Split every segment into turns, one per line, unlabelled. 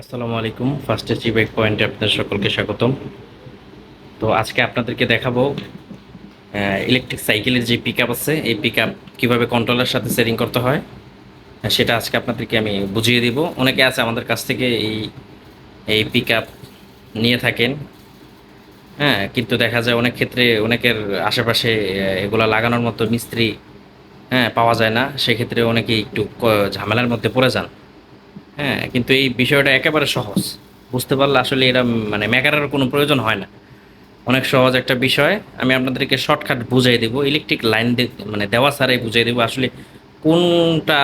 আসসালামু আলাইকুম first AC break পয়েন্টে আপনাদের সকলকে স্বাগতম। তো আজকে আপনাদেরকে দেখাবো ইলেকট্রিক সাইকেলের যে পিক আছে, এই পিক আপ কীভাবে কন্ট্রোলের সাথে সেটিং করতে হয় সেটা আজকে আপনাদেরকে আমি বুঝিয়ে দিব। অনেকে আছে আমাদের কাছ থেকে এই এই পিক নিয়ে থাকেন। হ্যাঁ কিন্তু দেখা যায় অনেক ক্ষেত্রে অনেকের আশেপাশে এগুলা লাগানোর মতো মিস্ত্রি হ্যাঁ পাওয়া যায় না। সেক্ষেত্রে অনেকেই একটু ঝামেলার মধ্যে পড়ে যান। হ্যাঁ কিন্তু এই বিষয়টা একেবারে সহজ। বুঝতে পারলে আসলে এটা মানে মেকারের কোনো প্রয়োজন হয় না। অনেক সহজ একটা বিষয়। আমি আপনাদেরকে শর্টকাট বুঝাই দেবো, ইলেকট্রিক লাইন মানে দেওয়া ছাড়াই বুঝাই দেবো আসলে কোনটা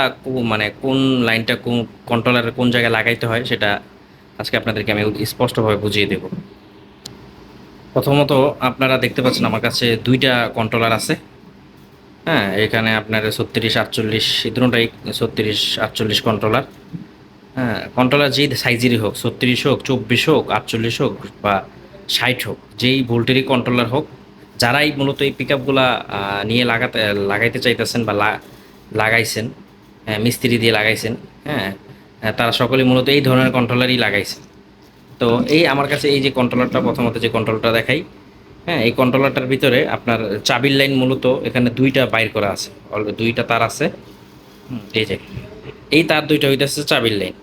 মানে কোন লাইনটা কোন কন্ট্রোলারের কোন জায়গায় লাগাইতে হয় সেটা আজকে আপনাদেরকে আমি স্পষ্টভাবে বুঝিয়ে দেবো। প্রথমত আপনারা দেখতে পাচ্ছেন আমার কাছে দুইটা কন্ট্রোলার আছে। হ্যাঁ এখানে আপনার ছত্রিশ আটচল্লিশ, এই দুটোটাই ছত্রিশ আটচল্লিশ কন্ট্রোলার হ্যাঁ কন্ট্রোলার যেই সাইজেরই হোক ছত্রিশ হোক চব্বিশ হোক আটচল্লিশ হোক বা ষাট হোক যেই ভোল্টেরই কন্ট্রোলার হোক যারাই মূলত এই পিক আপগুলা নিয়ে লাগাতে লাগাইতে চাইতেছেন বা লাগাইছেন হ্যাঁ, মিস্ত্রি দিয়ে লাগাইছেন হ্যাঁ হ্যাঁ, তারা সকলেই মূলত এই ধরনের কন্ট্রোলারই লাগাইছেন। তো এই আমার কাছে এই যে কন্ট্রোলারটা প্রথমত যে কন্ট্রোলটা দেখাই হ্যাঁ এই কন্ট্রোলারটার ভিতরে আপনার চাবির লাইন মূলত এখানে দুইটা বাইর করা আছে দুইটা তার আছে এই যে এই তার দুইটা হইতে হইতেছে চাবির লাইন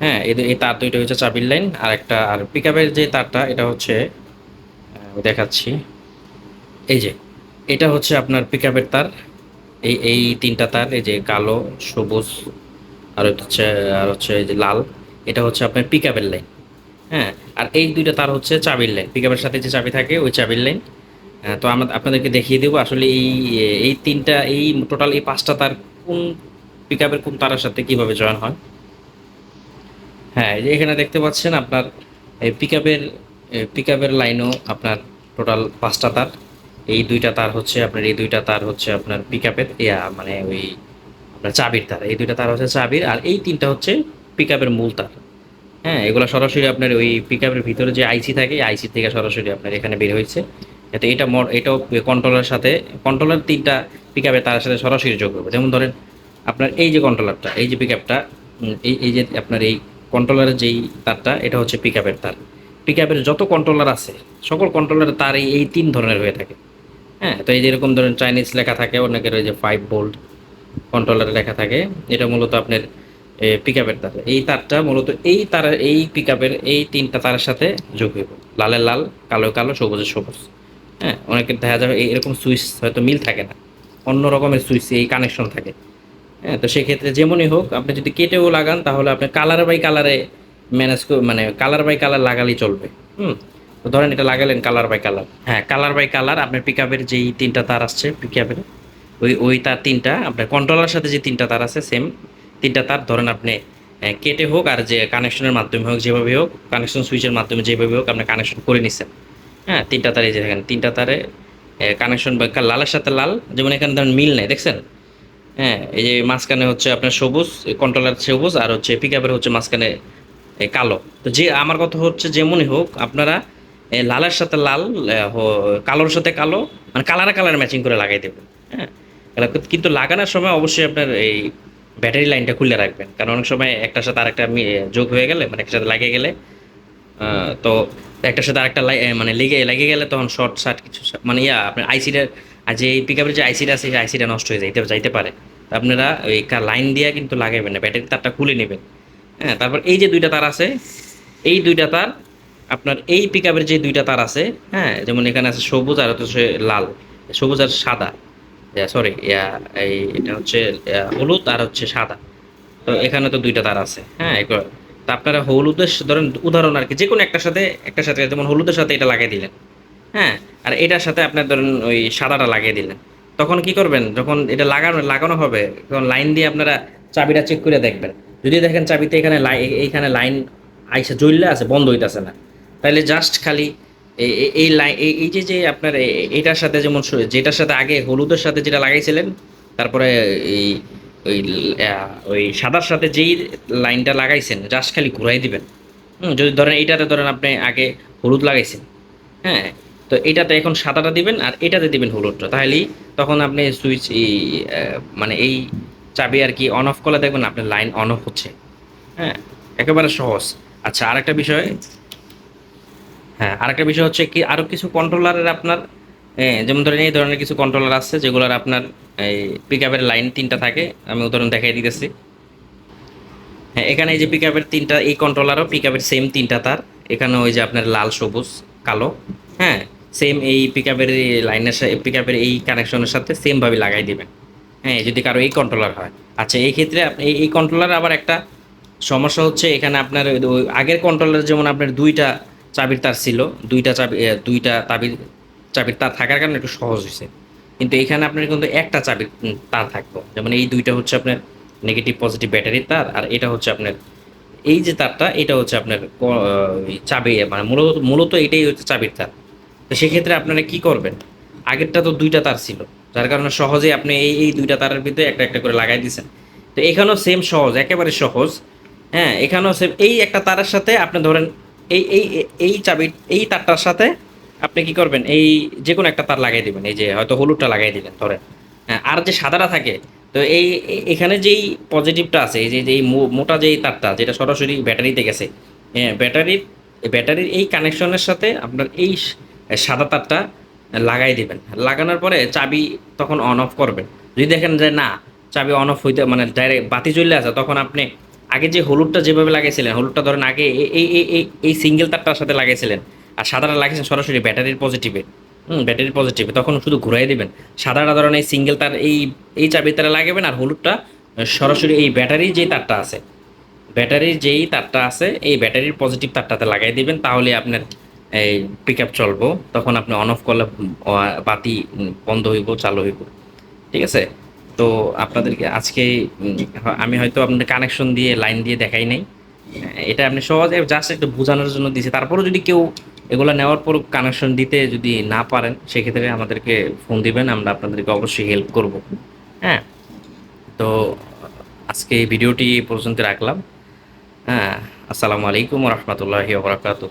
হ্যাঁ এই তার দুইটা হচ্ছে চাবির লাইন আর একটা আর পিক যে তারটা, এটা হচ্ছে দেখাচ্ছি। এই যে, এটা হচ্ছে আপনার পিক তার। এই এই তিনটা তার, এই যে কালো, সবুজ, আর হচ্ছে আর হচ্ছে এই যে লাল, এটা হচ্ছে আপনার পিক লাইন। হ্যাঁ আর এই দুইটা তার হচ্ছে চাবির লাইন। পিক সাথে যে চাবি থাকে, ওই চাবির লাইন। তো আমরা, আপনাদেরকে দেখিয়ে দেবো আসলে এই এই তিনটা, এই টোটাল এই পাঁচটা তার কোন পিক কোন তারের সাথে কীভাবে জয়েন হয়। হ্যাঁ এই যে এখানে দেখতে পাচ্ছেন আপনার, এই পিক আপের পিক আপের লাইনও আপনার টোটাল পাঁচটা তার। এই দুইটা তার হচ্ছে আপনার, এই দুইটা তার হচ্ছে আপনার পিক আপের মানে ওই আপনার চাবির তার। এই দুইটা তার হচ্ছে চাবির, আর এই তিনটা হচ্ছে পিক আপের মূল তার। হ্যাঁ এগুলো সরাসরি আপনার ওই পিক আপের ভিতরে যে আইসি থাকে আইসি থেকে সরাসরি আপনার এখানে বের হয়েছে। যাতে এটা মড এটাও কন্ট্রোলার সাথে কন্ট্রোলার তিনটা পিক আপের তার সাথে সরাসরি যোগ হবে যেমন ধরেন আপনার এই যে কন্ট্রোলারটা এই যে পিক আপটা এই এই যে আপনার এই কন্ট্রোলারের যেই তারটা, এটা হচ্ছে পিক আপের তার। পিক আপের যত কন্ট্রোলার আছে, সকল কন্ট্রোলারের তার এই তিন ধরনের হয়ে থাকে। হ্যাঁ তো এই যেরকম ধরেন চাইনিজ লেখা থাকে, অনেকের ওই যে ফাইভ বোল্ট কন্ট্রোলারে লেখা থাকে, এটা মূলত আপনার পিক আপের তার। এই তারটা মূলত এই তার, এই পিক আপের এই তিনটা তারের সাথে যোগ হইব। লালের লাল, কালো কালো সবুজের সবুজ। হ্যাঁ অনেকের দেখা যাবে এরকম সুইচ হয়তো মিল থাকে না। অন্য রকমের সুইচ এই কানেকশন থাকে। হ্যাঁ তো সেক্ষেত্রে যেমনই হোক, আপনি যদি কেটেও লাগান, তাহলে আপনি কালার বাই কালারে ম্যানেজ মানে কালার বাই কালার লাগালেই চলবে। হুম? তো ধরেন এটা লাগালেন কালার বাই কালার হ্যাঁ কালার বাই কালার আপনার পিক আপের যেই তিনটা তার আসছে পিক আপের ওই ওই তার তিনটা, আপনার কন্ট্রোলার সাথে যে তিনটা তার আছে সেম তিনটা তার, ধরেন আপনি কেটে হোক আর যে কানেকশনের মাধ্যমে হোক, যেভাবে হোক কানেকশন সুইচের মাধ্যমে যেভাবে হোক, আপনি কানেকশন করে নিচ্ছেন হ্যাঁ তিনটা তারে যে তিনটা তারে কানেকশন বা লালের সাথে লাল, যেমন এখানে ধরেন মিল নেই, দেখছেন? হ্যাঁ এই যে মাঝখানে হচ্ছে আপনার সবুজ কন্ট্রোলার সবুজ আর হচ্ছে পিক আপের হচ্ছে মাঝখানে কালো। তো যে আমার কথা হচ্ছে যেমনই হোক, আপনারা লালের সাথে লাল কালোর সাথে কালো মানে কালারে কালার ম্যাচিং করে লাগাই দেবেন হ্যাঁ। কিন্তু লাগানোর সময় অবশ্যই আপনার এই ব্যাটারি লাইনটা খুলে রাখবেন। কারণ অনেক সময় একটার সাথে আরেকটা যোগ হয়ে গেলে মানে একটার সাথে লাগিয়ে গেলে তো একটার সাথে আরেকটা মানে লেগে লেগে গেলে তখন শর্ট সার্ট কিছু মানে ইয়া আপনার আইসিটা আর যে পিক আপের যে আইসিটা আছে সেই আইসিটা নষ্ট হয়ে যাইতে যাইতে পারে। আপনারা ওই লাইন দিয়ে কিন্তু লাগাবেন না, ব্যাটারি তারটা খুলে নেবেন। হ্যাঁ তারপর এই যে দুইটা তার আছে, এই দুইটা তার, আপনার এই পিক যে দুইটা তার আছে হ্যাঁ যেমন এখানে আছে সবুজ আর হচ্ছে লাল, সবুজ আর সাদা। সরি এই, এটা হচ্ছে হলুদ আর হচ্ছে সাদা। তো এখানে তো দুইটা তার আছে হ্যাঁ তা আপনারা হলুদের ধরেন উদাহরণ আর কি, যে কোনো একটার সাথে একটার সাথে, যেমন হলুদের সাথে এটা লাগিয়ে দিলেন হ্যাঁ আর এটার সাথে আপনার ধরেন ওই সাদাটা লাগিয়ে দিলেন। তখন কি করবেন? যখন এটা লাগানো লাগানো হবে, তখন লাইন দিয়ে আপনারা চাবিটা চেক করে দেখবেন। যদি দেখেন চাবিতে এখানে এইখানে লাইন আইসা জ্বললে আছে, বন্ধ হইতেছে না। তাহলে জাস্ট খালি এই- লাইন এই যে যে আপনার এ- এইটার সাথে যেমন যেটার সাথে আগে হলুদের সাথে যেটা লাগাইছিলেন, তারপরে এই, ওই ওই সাদার সাথে যেই লাইনটা লাগাইছেন জাস্ট খালি ঘুরাই দিবেন। হুম, যদি ধরেন এইটাতে ধরেন আপনি আগে হলুদ লাগাইছেন হ্যাঁ তো এটাতে এখন সাদাটা দিবেন আর এটাতে দিবেন হলুদটা। তাহলেই তখন আপনি সুইচ মানে এই চাবি আর কি অন অফ করলে দেখবেন আপনার লাইন অন অফ হচ্ছে। হ্যাঁ একেবারে সহজ। আচ্ছা আরেকটা বিষয়। হ্যাঁ আরেকটা বিষয় হচ্ছে কি আরও কিছু কন্ট্রোলারের আপনার যেমন ধরেন এই ধরনের কিছু কন্ট্রোলার আছে যেগুলোর আপনার এই পিক আপের লাইন তিনটা থাকে। আমি উদাহরণ দেখাই দিতেছি। হ্যাঁ এখানে এই যে পিক আপের তিনটা, এই কন্ট্রোলারও পিক আপের সেম তিনটা তার। এখানে ওই যে আপনার লাল, সবুজ, কালো। হ্যাঁ সেম এই পিক আপের লাইনের সাথে পিক আপের এই কানেকশনের সাথে সেমভাবে লাগাই দেবেন। হ্যাঁ যদি কারও এই কন্ট্রোলার হয়। আচ্ছা এই ক্ষেত্রে আপনি এই- কন্ট্রোলার আবার একটা সমস্যা হচ্ছে, এখানে আপনার আগের কন্ট্রোলার যেমন আপনার দুইটা চাবির তার ছিল, দুইটা চাবি দুইটা তাবির, চাবির তার থাকার কারণে একটু সহজ হয়েছে। কিন্তু এখানে আপনার কিন্তু একটা চাবির তার থাকতো। যেমন এই দুইটা হচ্ছে আপনার নেগেটিভ পজিটিভ ব্যাটারির তার, আর এটা হচ্ছে আপনার এই যে তারটা, এটা হচ্ছে আপনার চাবি মানে মূলত মূলত এটাই হচ্ছে চাবির তার। তো সেক্ষেত্রে আপনারা কি করবেন? আগেরটা তো দুইটা তার ছিল। যার কারণে সহজে আপনি এই এই দুইটা তারের ভিতরে একটা একটা করে লাগাই দিয়েছেন তো এখানেও সেম সহজ, একেবারে সহজ। হ্যাঁ এখানেও সেম এই একটা তারের সাথে আপনি ধরেন, এই এই এই চাবি, এই তারটার সাথে আপনি কি করবেন? এই যে কোনো একটা তার লাগাই দিবেন। এই যে হয়তো হলুদটা লাগাই দিলেন, ধরেন। হ্যাঁ আর যে সাদাটা থাকে, তো এই এখানে যেই পজিটিভটা আছে, এই যে, এই মোটা যেই তারটা, যেটা সরাসরি ব্যাটারিতে গেছে হ্যাঁ ব্যাটারির ব্যাটারির এই কানেকশনের সাথে আপনার এই সাদা তারটা লাগাই দিবেন। লাগানোর পরে চাবি তখন অন অফ করবেন। যদি দেখেন যে না, চাবি অন অফ হইতে মানে ডাইরেক্ট বাতি চলে আসে, তখন আপনি আগে যে হলুদটা যেভাবে লাগাইছিলেন, হলুদটা ধরেন আগে এই এই এই এই সিঙ্গেল তারটার সাথে লাগাইছিলেন, আর সাদাটা লাগিয়েছেন সরাসরি ব্যাটারির পজিটিভে হুম ব্যাটারির পজিটিভে তখন শুধু ঘুরাই দিবেন। সাদাটা ধরেন এই সিঙ্গেল তার, এই এই চাবির তারা লাগাবেন, আর হলুদটা সরাসরি এই ব্যাটারির যেই তারটা আছে ব্যাটারির যেই তারটা আছে, এই ব্যাটারির পজিটিভ তারটাতে লাগাই দিবেন, তাহলে আপনার এই পিক আপ চলবো, তখন আপনি অন অফ করলে বাতি বন্ধ হইব, চালু হইব। ঠিক আছে? তো আপনাদেরকে আজকে আমি হয়তো আপনাদের কানেকশন দিয়ে লাইন দিয়ে দেখাই নাই। এটা আপনি সহজে জাস্ট একটু বোঝানোর জন্য দিয়েছি। তারপরেও যদি কেউ এগুলো নেওয়ার পর কানেকশন দিতে যদি না পারেন, সেক্ষেত্রে আমাদেরকে ফোন দিবেন, আমরা আপনাদেরকে অবশ্যই হেল্প করব। হ্যাঁ? তো আজকে ভিডিওটি পর্যন্ত রাখলাম। হ্যাঁ আসসালামু আলাইকুম রহমতুল্লাহি ওবরাকাতু